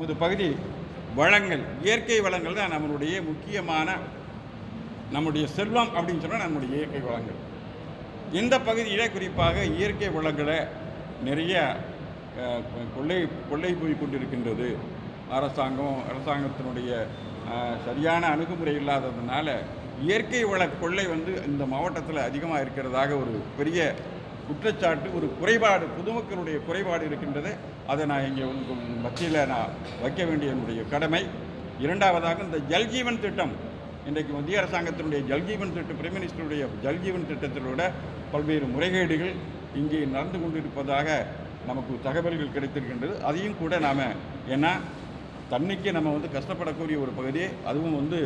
நமது பகுதி வளங்கள் இயற்கை வளங்கள் தான் நம்மளுடைய முக்கியமான நம்முடைய செல்வம் அப்படின்னு சொன்னால் நம்முடைய இயற்கை வளங்கள். இந்த பகுதியிலே குறிப்பாக இயற்கை வளங்களை நிறைய கொள்ளை கொள்ளை போய் கொண்டிருக்கின்றது. அரசாங்கம் அரசாங்கத்தினுடைய சரியான அணுகுமுறை இல்லாததுனால இயற்கை வள கொள்ளை வந்து இந்த மாவட்டத்தில் அதிகமாக இருக்கிறதாக ஒரு பெரிய குற்றச்சாட்டு ஒரு குறைபாடு பொதுமக்களுடைய குறைபாடு இருக்கின்றது. அதை நான் இங்கே உங்கள் மத்தியில் நான் வைக்க வேண்டிய என்னுடைய கடமை. இரண்டாவதாக இந்த ஜல்ஜீவன் திட்டம். இன்றைக்கு மத்திய அரசாங்கத்தினுடைய ஜல்ஜீவன் திட்டம் பிரைம் மினிஸ்டருடைய ஜல்ஜீவன் திட்டத்திலோட பல்வேறு முறைகேடுகள் இங்கே நடந்து கொண்டிருப்பதாக நமக்கு தகவல்கள் கிடைத்திருக்கின்றது. அதையும் கூட நாம் ஏன்னா தண்ணிக்கு நம்ம வந்து கஷ்டப்படக்கூடிய ஒரு பகுதி. அதுவும் வந்து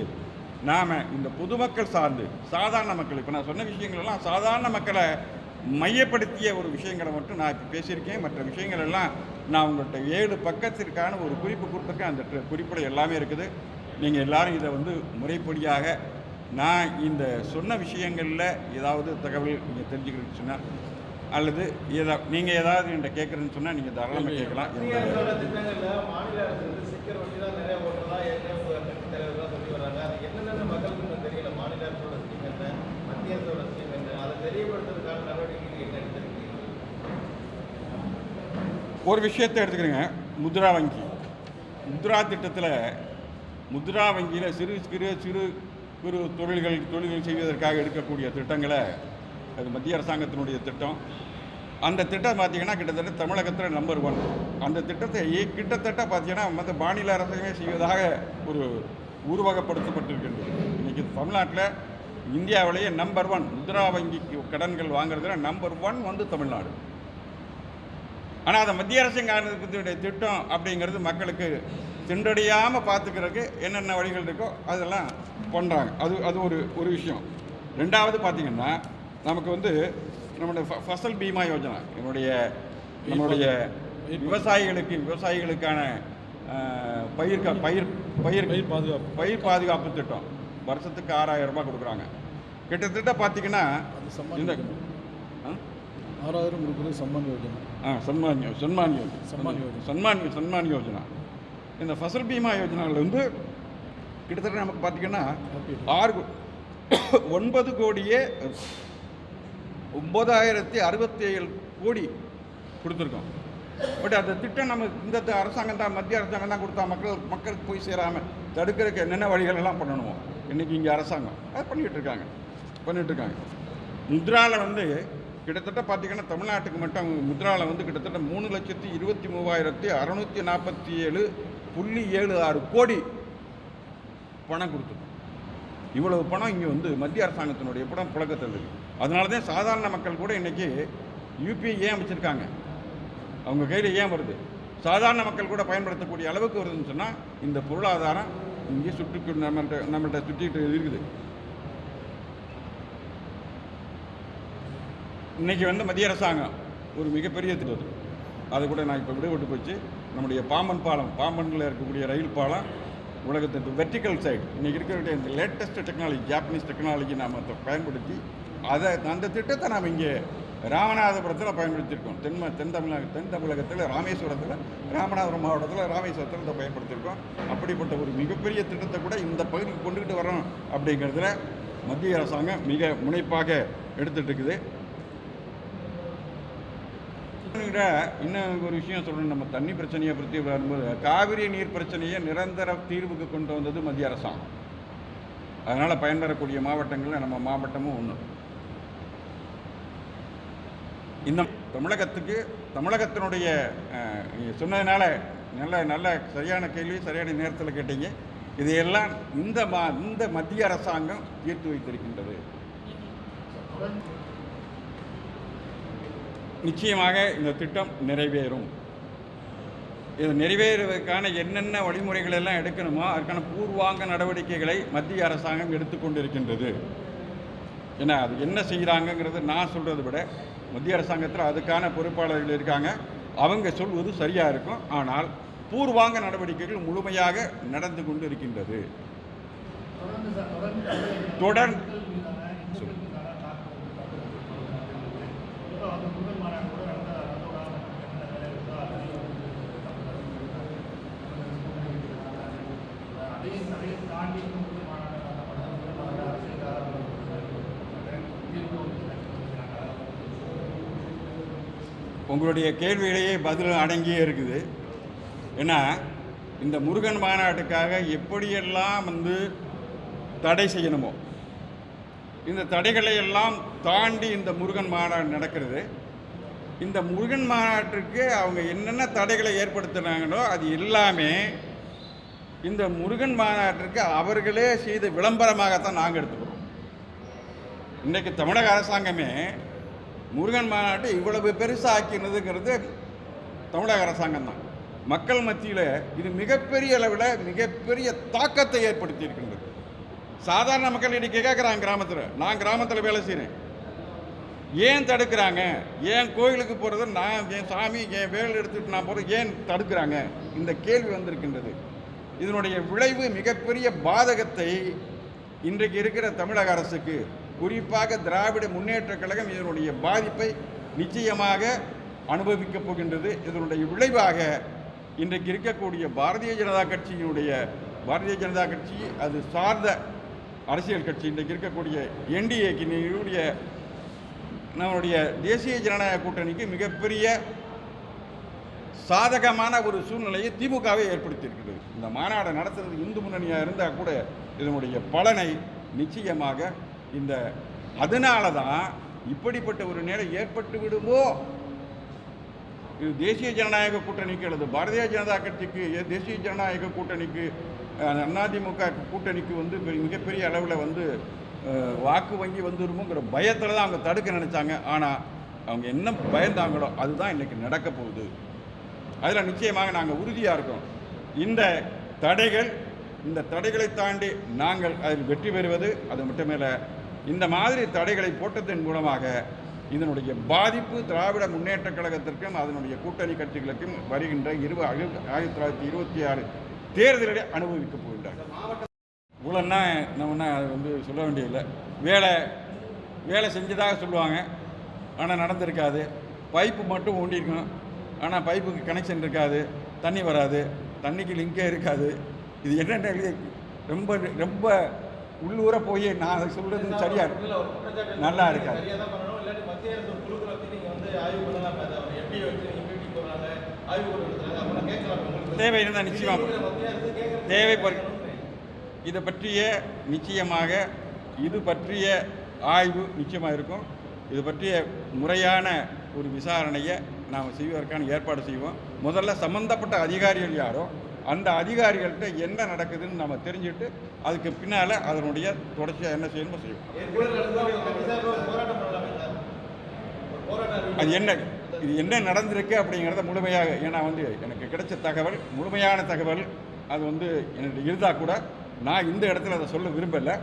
நாம் இந்த பொதுமக்கள் சார்ந்து சாதாரண மக்கள் இப்போ நான் சொன்ன விஷயங்கள் எல்லாம் சாதாரண மக்களை மையப்படுத்திய ஒரு விஷயங்களை மட்டும் நான் இப்போ பேசியிருக்கேன். மற்ற விஷயங்கள் எல்லாம் நான் உங்கள்கிட்ட ஏழு பக்கத்திற்கான ஒரு குறிப்பு கொடுத்துருக்கேன். அந்த குறிப்பில் எல்லாமே இருக்குது. நீங்கள் எல்லாரும் இதை வந்து முறைப்படியாக நான் இந்த சொன்ன விஷயங்களில் ஏதாவது தகவல் நீங்கள் தெரிஞ்சுக்கிறதுன்னு சொன்னால் அல்லது ஏதா நீங்கள் ஏதாவது என்கிட்ட கேட்குறேன்னு சொன்னால் நீங்கள் தாராளமாக கேட்கலாம் மத்திய இந்த அரசோட திட்டங்கள்ல மாநில அரசு வந்து ஸ்டிக்கர் ஒட்டி தான் நிறைய ஓட்டுறதா ஏற்கனவே உங்க கட்சி தலைவர்கள்லாம் சொல்லி வர்றாங்க அது என்னென்ன மக்களுக்கு இன்னும் தெரியல மாநில அரசோட ஸ்கீம் என்ன மத்திய அரசோட ஸ்கீம் என்ன அதை தெரியப்படுத்துறதுக்கான நடவடிக்கைகள் என்ன எடுத்திருக்கீங்க ஒரு விஷயத்தை எடுத்துக்கிறேங்க. முத்ரா வங்கி. முத்ரா திட்டத்தில் முத்ரா வங்கியில் சிறு சிறு சிறு குறு தொழில்கள் தொழில்கள் செய்வதற்காக எடுக்கக்கூடிய திட்டங்களை அது மத்திய அரசாங்கத்தினுடைய திட்டம். அந்த திட்டம் பார்த்தீங்கன்னா கிட்டத்தட்ட தமிழகத்தில் நம்பர் ஒன் அந்த திட்டத்தை கிட்டத்தட்ட பார்த்தீங்கன்னா மற்ற மாநில அரசுமே செய்வதாக ஒரு உருவகப்படுத்தப்பட்டிருக்கின்றது. இன்றைக்கி தமிழ்நாட்டில் இந்தியாவிலேயே நம்பர் ஒன் முத்ரா வங்கிக்கு கடன்கள் வாங்குறதுல நம்பர் ஒன் வந்து தமிழ்நாடு. ஆனால் அதை மத்திய அரசாங்கத்தினுடைய திட்டம் அப்படிங்கிறது மக்களுக்கு திண்டடியாமல் பார்த்துக்கிறதுக்கு என்னென்ன வழிகள் இருக்கோ அதெல்லாம் பண்ணுறாங்க அது அது ஒரு ஒரு விஷயம். ரெண்டாவது பார்த்தீங்கன்னா நமக்கு வந்து நம்மளுடைய ஃப- ஃபசல் பீமா யோஜனா என்னுடைய நம்மளுடைய விவசாயிகளுக்கு விவசாயிகளுக்கான பயிர் கா- பயிர் பயிர் பயிர் பாதுகாப்பு. பயிர் பாதுகாப்பு திட்டம். வருஷத்துக்கு ஆறாயிரம் ரூபாய் கொடுக்குறாங்க. கிட்டத்தட்ட பார்த்தீங்கன்னா இந்த? ஆறாயிரம் கொடுக்குறது சம்மான் யோஜனா. ஆ சன்மான் யோ- சன்மான் யோஜனா. சன்மான் யோஜனா. சன்மான் சன்மான் யோஜனா. இந்த ஃபசல் பீமா யோஜனாவில் வந்து கிட்டத்தட்ட நமக்கு பார்த்தீங்கன்னா. ஆறு ஒன்பது கோடியே ஒம்பதாயிரத்தி அறுபத்தி ஏழு கோடி கொடுத்துருக்கோம். பட் அந்த திட்டம் நம்ம இந்த அரசாங்கம் தான் மத்திய அரசாங்கம் தான் கொடுத்தா மக்கள் மக்களுக்கு போய் சேராமல் தடுக்கிறதுக்கு என்னென்ன வழிகள் எல்லாம் பண்ணணுமோ இன்றைக்கி இங்கே அரசாங்கம். அது பண்ணிட்டு இருக்காங்க. முத்ராவில் வந்து கிட்டத்தட்ட பார்த்தீங்கன்னா தமிழ்நாட்டுக்கு மட்டும் முத்ராவில் வந்து கிட்டத்தட்ட மூணு லட்சத்தி இருபத்தி மூவாயிரத்தி அறநூற்றி நாற்பத்தி ஏழு புள்ளி ஏழு ஆறு கோடி பணம் கொடுத்துருக்கோம். இவ்வளவு பணம் இங்கே வந்து மத்திய அரசாங்கத்தினுடைய படம் புழக்கத்தில் இருக்குது அதனால தான் சாதாரண மக்கள் கூட இன்றைக்கி யூபிஐ ஏன் வச்சுருக்காங்க அவங்க கையில் ஏன் வருது? சாதாரண மக்கள் கூட பயன்படுத்தக்கூடிய அளவுக்கு வருதுன்னு சொன்னால் இந்த பொருளாதாரம் இங்கே சுற்றி நம்மள்கிட்ட நம்மள்கிட்ட சுற்றிட்டு இருக்குது. இன்றைக்கி வந்து மத்திய அரசாங்கம் ஒரு மிகப்பெரிய திட்டம் அது கூட நான் இப்போ விடுபட்டு போச்சு. நம்முடைய பாம்பன் பாலம் பாம்பனில் இருக்கக்கூடிய ரயில் பாலம் உலகத்தின் வெர்டிக்கல் சைடு இன்றைக்கி இருக்கக்கூடிய இந்த லேட்டஸ்ட் டெக்னாலஜி ஜாப்பனீஸ் டெக்னாலஜி நாம் அதை பயன்படுத்தி அதை அந்த திட்டத்தை நாம் இங்கே ராமநாதபுரத்தில் பயன்படுத்தியிருக்கோம். தென் தென் தமிழக தென் தமிழகத்தில் ராமேஸ்வரத்தில் ராமநாதபுரம் மாவட்டத்தில் ராமேஸ்வரத்தில் இதை பயன்படுத்தியிருக்கோம். அப்படிப்பட்ட ஒரு மிகப்பெரிய திட்டத்தை கூட இந்த பகுதிக்கு கொண்டுகிட்டு வரோம் அப்படிங்கிறதுல மத்திய அரசாங்கம் மிக முனைப்பாக எடுத்துகிட்டு இருக்குது. இன்னும் ஒரு விஷயம் சொல்லணும். நம்ம தண்ணி பிரச்சனையை பற்றி வரும்போது காவிரி நீர் பிரச்சனையை நிரந்தர தீர்வுக்கு கொண்டு வந்தது மத்திய அரசாங்கம். அதனால் பயன்பெறக்கூடிய மாவட்டங்களில் நம்ம மாவட்டமும் ஒன்று இந்த தமிழகத்துக்கு தமிழகத்தினுடைய நீங்கள் சொன்னதுனால நல்ல நல்ல சரியான கேள்வி சரியான நேரத்தில் கேட்டீங்க. இதையெல்லாம் இந்த மா இந்த மத்திய அரசாங்கம் தீர்த்து வைத்திருக்கின்றது. நிச்சயமாக இந்த திட்டம் நிறைவேறும். இது நிறைவேறுவதற்கான என்னென்ன வழிமுறைகள் எல்லாம் எடுக்கணுமோ அதற்கான பூர்வாங்க நடவடிக்கைகளை மத்திய அரசாங்கம் எடுத்துக்கொண்டிருக்கின்றது. ஏன்னா அது என்ன செய்கிறாங்கங்கிறது நான் சொல்கிறத விட மத்திய அரசாங்கத்தில் அதுக்கான பொறுப்பாளர்கள் இருக்காங்க. அவங்க சொல்வது சரியாக இருக்கும். ஆனால் பூர்வாங்க நடவடிக்கைகள் முழுமையாக நடந்து கொண்டு இருக்கின்றது தொடர் அதையும் அதையும் தாண்டி இன்னும் புதிய மாநாடு நடத்தப்படுது மாநாடு அரசியல் காரணம் தீர்ப்பு உங்களுடைய கேள்வியிலேயே பதில் அடங்கியே இருக்குது. ஏன்னா இந்த முருகன் மாநாட்டுக்காக எப்படியெல்லாம் வந்து தடை செய்யணுமோ? இந்த தடைகளை எல்லாம் தாண்டி இந்த முருகன் மாநாடு நடக்கிறது. இந்த முருகன் மாநாட்டிற்கு அவங்க என்னென்ன தடைகளை ஏற்படுத்தினாங்களோ அது எல்லாமே இந்த முருகன் மாநாட்டிற்கு அவர்களே செய்த விளம்பரமாகத்தான் நாங்கள் எடுத்துக்கிறோம். இன்றைக்கு தமிழக அரசாங்கமே முருகன் மாநாட்டை இவ்வளவு பெருசாக்கினதுங்கிறது தமிழக அரசாங்கம் தான். மக்கள் மத்தியில் இது மிகப்பெரிய அளவில் மிகப்பெரிய தாக்கத்தை ஏற்படுத்தி இருக்கின்றது சாதாரண மக்கள் இன்னைக்கு கேட்குறாங்க கிராமத்தில். நான் கிராமத்தில் வேலை செய்கிறேன் ஏன் தடுக்கிறாங்க? ஏன் கோயிலுக்கு போகிறது நான் என் சாமி என் வேல் எடுத்துட்டு நான் போகிறது ஏன் தடுக்கிறாங்க? இந்த கேள்வி வந்திருக்கின்றது. இதனுடைய விளைவு மிகப்பெரிய பாதகத்தை இன்றைக்கு இருக்கிற தமிழக அரசுக்கு குறிப்பாக திராவிட முன்னேற்றக் கழகம் இதனுடைய பாதிப்பை நிச்சயமாக அனுபவிக்கப் போகின்றது. இதனுடைய விளைவாக இன்றைக்கு இருக்கக்கூடிய பாரதிய ஜனதா கட்சியினுடைய பாரதிய ஜனதா கட்சி அது சார்ந்த அரசியல் கட்சி இன்றைக்கு இருக்கக்கூடிய என்டிஏக்கினுடைய நம்மளுடைய தேசிய ஜனநாயக கூட்டணிக்கு மிகப்பெரிய சாதகமான ஒரு சூழ்நிலையை திமுகவே ஏற்படுத்தியிருக்கிறது. இந்த மாநாடை நடத்துறது இந்து முன்னணியாக இருந்தால் கூட இதனுடைய பலனை நிச்சயமாக இந்த அதனால தான் இப்படிப்பட்ட ஒரு நிலை ஏற்பட்டு விடுமோ இது தேசிய ஜனநாயக கூட்டணிக்கு அல்லது பாரதிய ஜனதா கட்சிக்கு ஏ- தேசிய ஜனநாயக கூட்டணிக்கு அதிமுக கூட்டணிக்கு வந்து மிகப்பெரிய அளவில் வந்து வாக்கு வங்கி வந்துருமோங்கிற பயத்தில் தான் அவங்க தடுக்க நினச்சாங்க. ஆனால் அவங்க என்ன பயந்தாங்களோ அதுதான் இன்றைக்கி நடக்க போகுது. அதில் நிச்சயமாக நாங்கள் உறுதியாக இருக்கோம். இந்த தடைகள் இந்த தடைகளை தாண்டி நாங்கள் அதில் வெற்றி பெறுவது அது மட்டுமில்லை இந்த மாதிரி தடைகளை போட்டதன் மூலமாக இதனுடைய பாதிப்பு திராவிட முன்னேற்றக் கழகத்திற்கும் அதனுடைய கூட்டணி கட்சிகளுக்கும் வருகின்ற இரு ஆயிரத்தி தொள்ளாயிரத்தி இருபத்தி ஆறு தேர்தலிலே அனுபவிக்கப் போகின்றார். இவ்வளோன்னா நம்ம அது வந்து சொல்ல வேண்டியதில்லை. வேலை வேலை செஞ்சதாக சொல்லுவாங்க ஆனால் நடந்திருக்காது. பைப்பு மட்டும் ஊண்டியிருக்கும் ஆனால் பைப்புக்கு கனெக்ஷன் இருக்காது தண்ணி வராது தண்ணிக்கு லிங்கே இருக்காது. இது என்னென்ன ரொம்ப ரொம்ப உள்ளூர போய் நான் அதை சொல்கிறது சரியா நல்லா இருக்காது. இல்லாட்டி மத்திய அரசு குழுக்களை வச்சு நீங்க வந்து ஆய்வு பண்ணலாம் அதை அவர் எப்படி வச்சு நீங்க மீட்டிங் போடுறாங்க ஆய்வு கூட நடத்துறாங்க. அப்பெல்லாம் கேட்கலாம் உங்களுக்கு. தேவை இருந்தால் நிச்சயமாக தேவைப்படு இதை பற்றிய நிச்சயமாக இது பற்றிய ஆய்வு நிச்சயமாக இருக்கும். இது பற்றிய முறையான ஒரு விசாரணையை நாம் செய்வதற்கான ஏற்பாடு செய்வோம். முதல்ல சம்பந்தப்பட்ட அதிகாரிகள் யாரோ அந்த அதிகாரிகள்கிட்ட என்ன நடக்குதுன்னு நம்ம தெரிஞ்சுட்டு அதுக்கு பின்னால் அதனுடைய தொடர்ச்சியாக என்ன செய்யணுமோ செய்வோம். அது என்ன இது என்ன நடந்திருக்கு அப்படிங்கிறத முழுமையாக ஏன்னா வந்து எனக்கு கிடைச்ச தகவல் முழுமையான தகவல் அது வந்து எனக்கு இருந்தால் கூட நான் இந்த இடத்துல அதை சொல்ல விரும்பலை.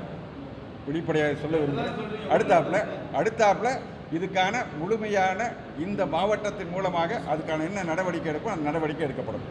வெளிப்படையாக சொல்ல விரும்பலை. அடுத்தாப்புல அடுத்தாப்பில் இதுக்கான முழுமையான இந்த மாவட்டத்தின் மூலமாக அதுக்கான என்ன நடவடிக்கை எடுக்கும் அந்த நடவடிக்கை எடுக்கப்படும்.